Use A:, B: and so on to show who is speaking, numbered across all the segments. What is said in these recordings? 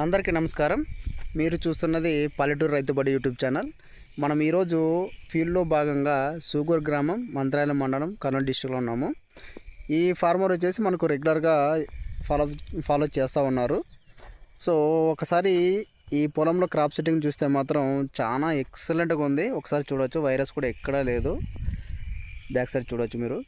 A: అందరికీ నమస్కారం. మీరు చూస్తున్నది పల్లెటూరు రైతుబడి యూట్యూబ్ ఛానల్. మనం ఈరోజు ఫీల్డ్లో భాగంగా సూగూర్ గ్రామం మంత్రాలయం మండలం కర్నూలు డిస్టిక్లో ఉన్నాము. ఈ ఫార్మర్ వచ్చేసి మనకు రెగ్యులర్గా ఫాలో ఫాలో చేస్తూ ఉన్నారు. సో ఒకసారి ఈ పొలంలో క్రాప్ సెట్టింగ్ చూస్తే మాత్రం చాలా ఎక్సలెంట్గా ఉంది. ఒకసారి చూడవచ్చు వైరస్ కూడా ఎక్కడా లేదు. బ్యాక్ సైడ్ చూడవచ్చు మీరు.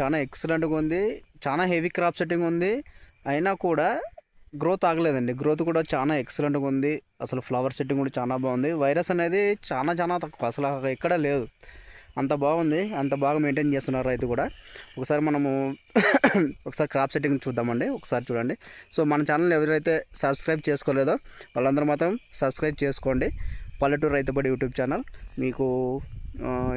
A: చాలా ఎక్సలెంట్గా ఉంది. చాలా హెవీ క్రాప్ సెట్టింగ్ ఉంది. అయినా కూడా గ్రోత్ ఆగలేదండి. గ్రోత్ కూడా చాలా ఎక్సలెంట్గా ఉంది. అసలు ఫ్లవర్ సెట్టింగ్ కూడా చాలా బాగుంది. వైరస్ అనేది చాలా చాలా తక్కువ. అసలు ఎక్కడ లేదు. అంత బాగుంది. అంత బాగా మెయింటైన్ చేస్తున్నారు రైతు కూడా. ఒకసారి మనము ఒకసారి క్రాప్ సెట్టింగ్ చూద్దామండి. ఒకసారి చూడండి. సో మన ఛానల్ ఎవరైతే సబ్స్క్రైబ్ చేసుకోలేదో వాళ్ళందరూ మాత్రం సబ్స్క్రైబ్ చేసుకోండి. పల్లెటూరు రైతుబడి యూట్యూబ్ ఛానల్ మీకు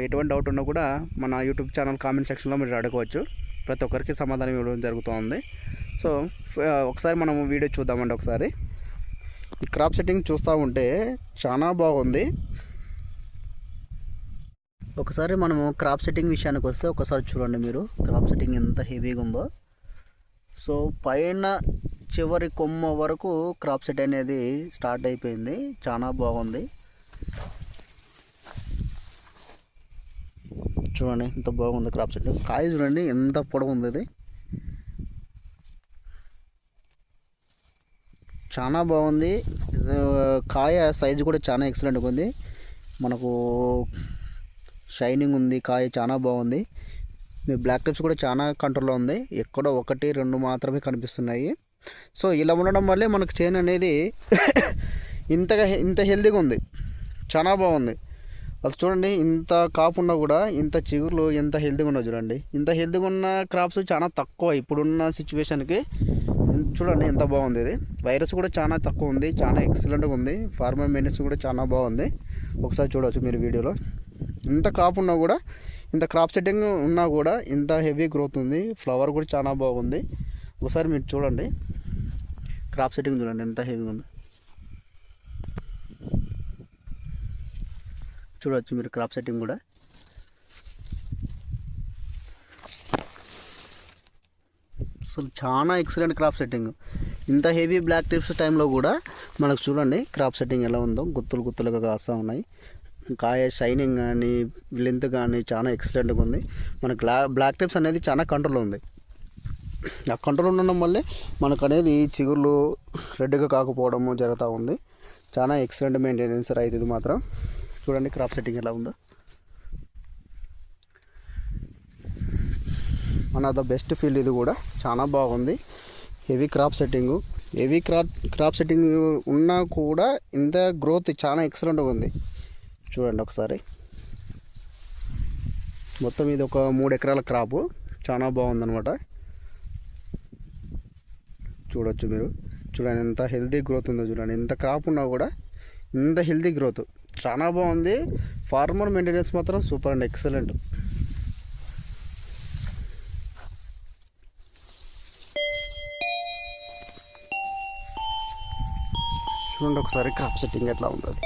A: ఎటువంటి డౌట్ ఉన్నా కూడా మన యూట్యూబ్ ఛానల్ కామెంట్ సెక్షన్లో మీరు అడగవచ్చు. ప్రతి ఒక్కరికి సమాధానం ఇవ్వడం జరుగుతుంది. సో ఒకసారి మనం వీడియో చూద్దామండి ఒకసారి. ఈ క్రాప్ సెట్టింగ్ చూస్తూ ఉంటే చాలా బాగుంది. ఒకసారి మనము క్రాప్ సెట్టింగ్ విషయానికి వస్తే ఒకసారి చూడండి మీరు. క్రాప్ సెట్టింగ్ ఎంత హెవీగా ఉందో. సో పైన చివరి కొమ్మ వరకు క్రాప్ సెట్ అనేది స్టార్ట్ అయిపోయింది. చాలా బాగుంది. చూడండి ఎంత బాగుంది క్రాప్ సెట్ కాయ చూడండి ఎంత పొడవు ఉంది ఇది. చాలా బాగుంది. కాయ సైజు కూడా చాలా ఎక్సలెంట్గా ఉంది. మనకు షైనింగ్ ఉంది కాయ చాలా బాగుంది. మీ బ్లాక్ టిప్స్ కూడా చాలా కంట్రోల్లో ఉంది. ఎక్కడో ఒకటి రెండు మాత్రమే కనిపిస్తున్నాయి. సో ఇలా ఉండడం వల్లే మనకు చైన్ అనేది ఇంతగా ఇంత హెల్తీగా ఉంది. చాలా బాగుంది. అది చూడండి ఇంత కాపు ఉన్నా కూడా ఇంత చిగురులు ఎంత హెల్తీగా ఉన్నది చూడండి. ఇంత హెల్తీగా ఉన్న క్రాప్స్ చాలా తక్కువ ఇప్పుడున్న సిచ్యువేషన్కి చూడండి ఎంత బాగుంది ఇది. వైరస్ కూడా చాలా తక్కువ ఉంది చాలా ఎక్సలెంట్గా ఉంది. ఫార్మర్ మెయింటెనెన్స్ కూడా చాలా బాగుంది. ఒకసారి చూడవచ్చు మీరు వీడియోలో. ఇంత కాపు ఉన్నా కూడా ఇంత క్రాప్ సెట్టింగ్ ఉన్నా కూడా ఇంత హెవీ గ్రోత్ ఉంది. ఫ్లవర్ కూడా చాలా బాగుంది. ఒకసారి మీరు చూడండి. క్రాప్ సెట్టింగ్ చూడండి ఎంత హెవీగా ఉంది. చూడవచ్చు మీరు క్రాప్ సెట్టింగ్ కూడా. అసలు చాలా ఎక్సలెంట్ క్రాప్ సెట్టింగ్. ఇంత హెవీ బ్లాక్ టిప్స్ టైంలో కూడా మనకు చూడండి క్రాప్ సెట్టింగ్ ఎలా ఉందో. గుత్తులు గుత్తులుగా కాస్తూ ఉన్నాయి. కాయ షైనింగ్ కానీ లెంత్ కానీ చాలా ఎక్సలెంట్గా ఉంది. మన బ్లాక్ టిప్స్ అనేది చాలా కంట్రోల్ ఉంది. ఆ కంట్రోల్ ఉండడం వల్లే మనకు అనేది చిగుర్లు రెడ్గా కాకపోవడము జరుగుతూ ఉంది. చాలా ఎక్సలెంట్ మెయింటెనెన్స్ రైతు ఇది మాత్రం. చూడండి క్రాప్ సెట్టింగ్ ఎలా ఉందో. మన ద బెస్ట్ ఫీల్డ్ ఇది కూడా. చాలా బాగుంది. Heavy crop setting heavy crop crop setting ఉన్నా కూడా ఇంత గ్రోత్ చాలా ఎక్సలెంట్గా ఉంది. చూడండి ఒకసారి. మొత్తం ఇది ఒక మూడు ఎకరాల క్రాపు చాలా బాగుందనమాట చూడొచ్చు మీరు. చూడండి ఎంత హెల్తీ గ్రోత్ ఉందో చూడండి. ఎంత క్రాప్ ఉన్నా కూడా ఇంత హెల్తీ గ్రోత్ చాలా బాగుంది. ఫార్మర్ మెయింటెనెన్స్ మాత్రం సూపర్ అండ్. ఎక్సలెంట్ చూడండి ఒకసారి క్రాప్ సెట్టింగ్ ఎట్లా ఉంటుంది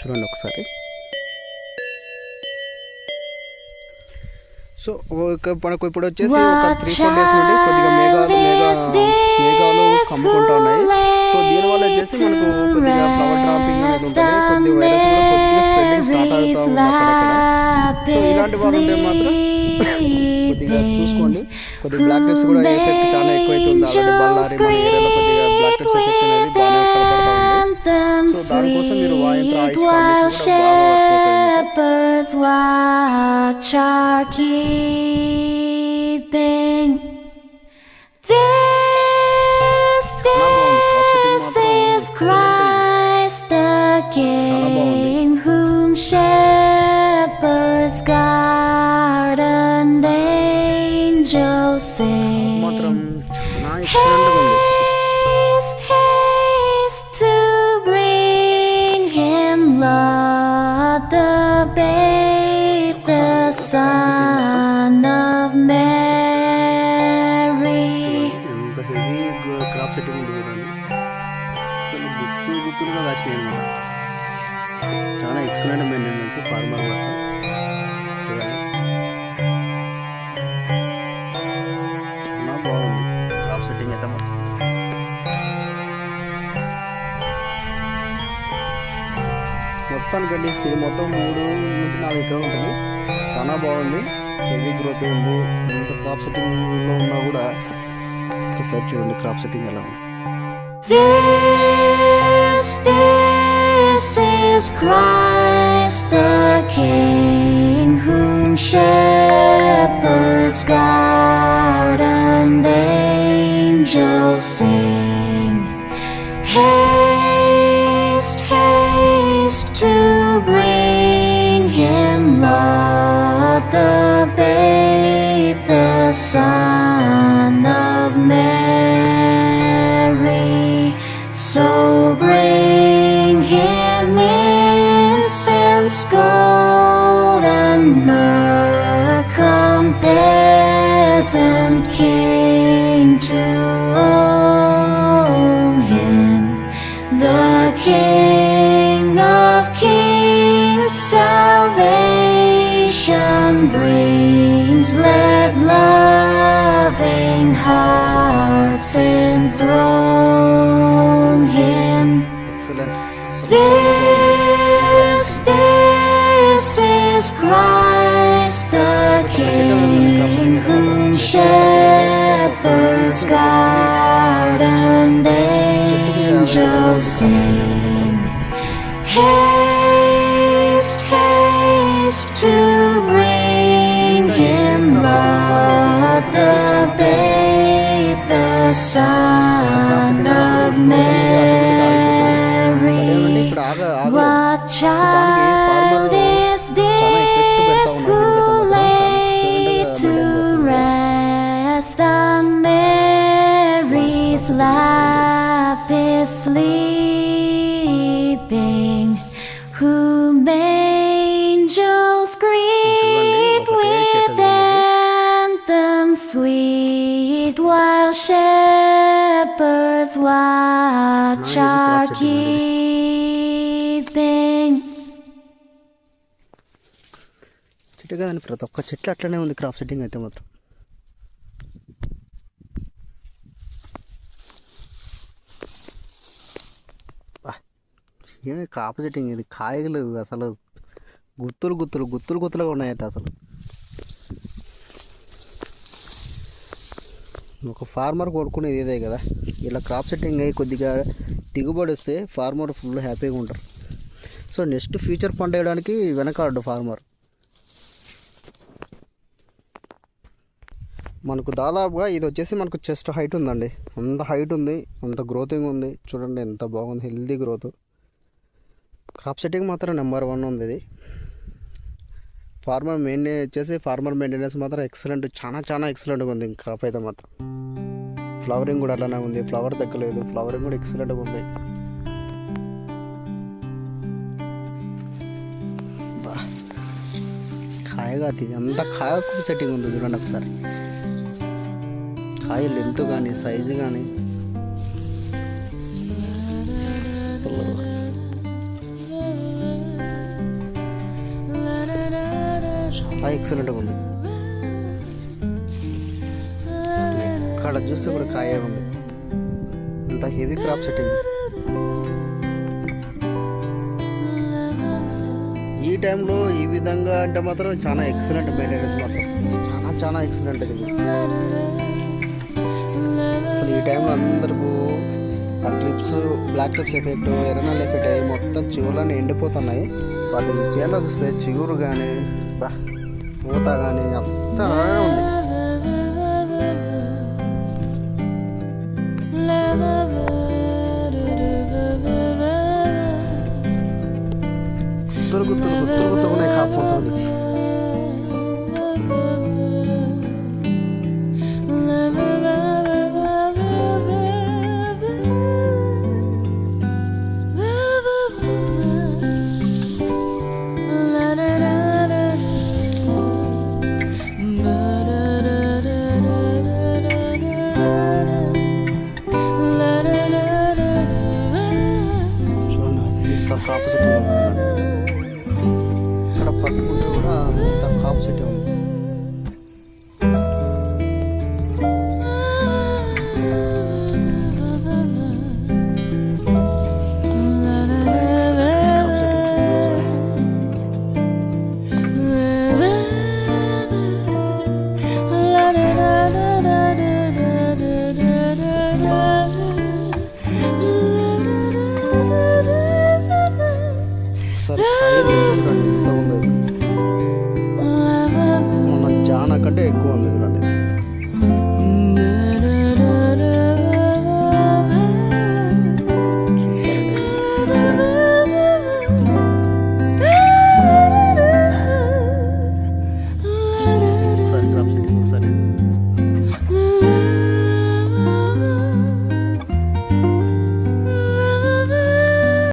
A: చూడండి ఒకసారి. సో ఒక- మనకు ఇప్పుడు వచ్చేసి ఒక త్రీ ఫోర్ డేస్ నుండి కొద్దిగా మేఘాలు మేఘాలు కమ్ముకుంటా ఉన్నాయి సో దీనివల్ల వచ్చేసి మనకు కొద్దిగా ఫ్లవర్ డ్రాపింగ్ అనేది ఉంటుంది. కొద్దిగా వైరస్ కూడా కొద్దిగా స్ప్రెడింగ్ స్టార్ట్ అవుతా ఉంది సో ఇలాంటి వాళ్ళు మాత్రం కొద్దిగా చూసుకోండి. కొద్దిగా బ్లాక్ కూడా ఎఫెక్ట్ చాలా ఎక్కువైతుంది. ఆల్రెడీ బళ్ళారి మన ఏరియాలో కొద్దిగా బ్లాక్ టెప్స్ ఎఫెక్ట్ అనేది బాగా them sweet while
B: shepherds watch our keeping. This, this is Christ the King, whom shepherds guard and angels sing.
A: Farmer మాత్రం. చూడండి. బాగుంది. క్రాప్ సెట్టింగ్ అయితే మాత్రం మొత్తానికండి ఇది మొత్తం మూడు నుండి నాలుగు ఎకరాలు ఉంటుంది. చాలా బాగుంది. హెవీ గ్రోత్ ఉంది. ఇంత క్రాప్ సెట్టింగ్లో ఉన్నా కూడా ఒకసారి చూడండి క్రాప్ సెట్టింగ్ ఎలా ఉంది.
B: This, this is The King, whom shepherds guard and angels sing. Haste, haste to bring him, Lord, the babe, the Son thousand came to own him, the King of Kings. Salvation brings, let loving hearts enthrone him.
A: Excellent.
B: This, this is Christ the King who shepherds guard and angels sing. Haste, haste to bring him, Lord, the babe, the Son Mary's lap is sleeping? Whom angels greet with anthems sweet, while shepherds watch are keeping.
A: చెట్టు కదండి ప్రతి ఒక్క చెట్లు అట్లనే ఉంది crop setting అయితే మాత్రం ఏమి కాపు సెట్టింగ్ ఇది కాయలు అసలు గుత్తులు గుత్తులు గుత్తులు గుత్తులుగా ఉన్నాయట అసలు. ఒక ఫార్మర్ కొడుకునేది ఇదే కదా. ఇలా క్రాప్ సెట్టింగ్ అయ్యి కొద్దిగా దిగుబడి వస్తే ఫార్మర్ ఫుల్ హ్యాపీగా ఉంటారు. సో నెక్స్ట్ ఫ్యూచర్ పంట వేయడానికి వెనకాడు ఫార్మర్ మనకు దాదాపుగా ఇది వచ్చేసి మనకు చెస్ట్ హైట్ ఉందండి. అంత హైట్ ఉంది అంత గ్రోతింగ్ ఉంది. చూడండి ఎంత బాగుంది హెల్దీ గ్రోత్ క్రాప్ సెట్టింగ్ మాత్రం నెంబర్ వన్ ఉంది ఇది. ఫార్మర్ మెయింటైన్ వచ్చేసి ఫార్మర్ మెయింటెనెన్స్ మాత్రం ఎక్సలెంట్ చాలా చాలా ఎక్సలెంట్గా ఉంది. క్రాప్ అయితే మాత్రం. ఫ్లవరింగ్ కూడా అలానే ఉంది. ఫ్లవర్ తగ్గలేదు. ఫ్లవరింగ్ కూడా ఎక్సలెంట్గా ఉంది. కాయగా ఇది. అంత కాయ సెట్టింగ్ ఉంది చూడండి ఒకసారి. కాయ లెంత్ కానీ సైజు కానీ. చాలా ఎక్సలెంట్గా ఉంది. ఇక్కడ చూస్తే కూడా కాయ ఉంది. అంత హెవీ క్రాప్ సెట్టింగ్. ఈ టైంలో ఈ విధంగా అంటే మాత్రం చాలా ఎక్సలెంట్ మెయింటెనెన్స్ మాత్రం. చాలా చాలా ఎక్సలెంట్ ఇది. అసలు ఈ టైంలో అందరికీ ఆ ట్రిప్స్ బ్లాక్ ట్రిప్స్ ఎఫెక్ట్ ఎర్రనల్ ఎఫెక్ట్ అయ్యి మొత్తం చిగురులన్నీ ఎండిపోతున్నాయి. వాళ్ళు ఈ చీరలో చూస్తే చిగురు కానీ బా. పోతాగానే అంతా ఉంది దొరుకుతుంది దొరుకుతూనే కాకపోతుంది నాకు ఆపోజిట్ ఉన్నారు ఇక్కడ పట్టుకుంటే కూడా మొత్తం ఆపోజిట్ ఉంది